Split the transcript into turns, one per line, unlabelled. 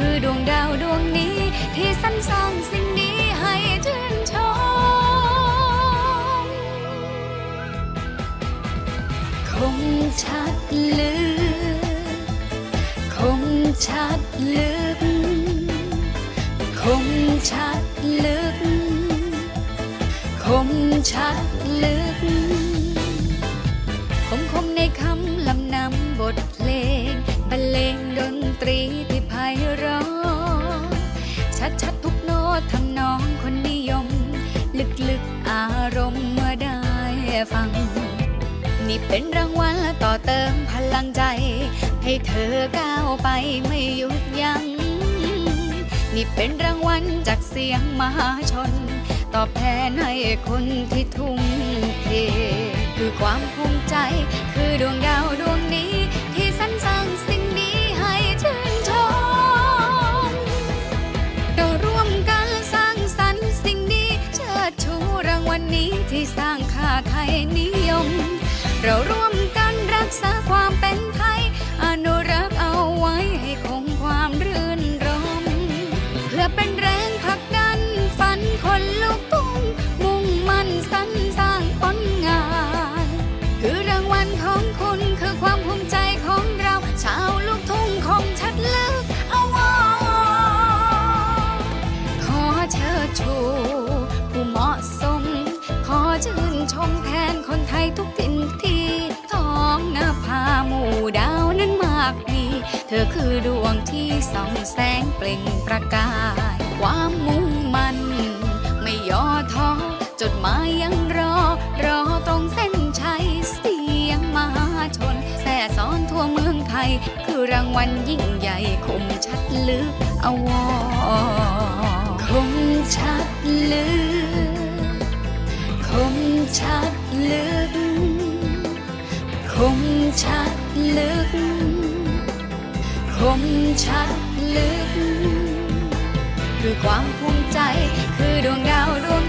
คือดวงดาวดวงนี้ ที่สรรสร้างสิ่งนี้ให้ชื่นชม คมชัดลึก คมชัดลึก คมชัดลึก คมชัดลึก คมคมในคำลำนำบทเพลงบรรเลงดนตรี ลึกลึกอารมณ์เมื่อได้ฟัง นี่เป็นรางวัลต่อเติมพลังใจ ให้เธอก้าวไปไม่หยุดยัง้งนี่เป็นรางวัลจากเสียงมหาชน ตอบแทนให้คนที่ทุ่มเทคือความภูมิใจคือดวงดาวดวงนี้ สร้างค่าไทยนิยม เราร่วมกันรักษาความเป็น เธอคือดวงที่ส่องแสงเปล่งประกาย ความมุ่งมั่นไม่ย่อท้อจดหมายยังรอ รอตรงเส้นชัยเสียงมหาชนแส่ซ้อนทั่วเมืองไทย คือรางวัลยิ่งใหญ่คมชัดลึกอวอคมชัดลึกคมชัดลึกคมชัดลึก มชัดลึกคือความภูมิใจคือดวงดาวดวง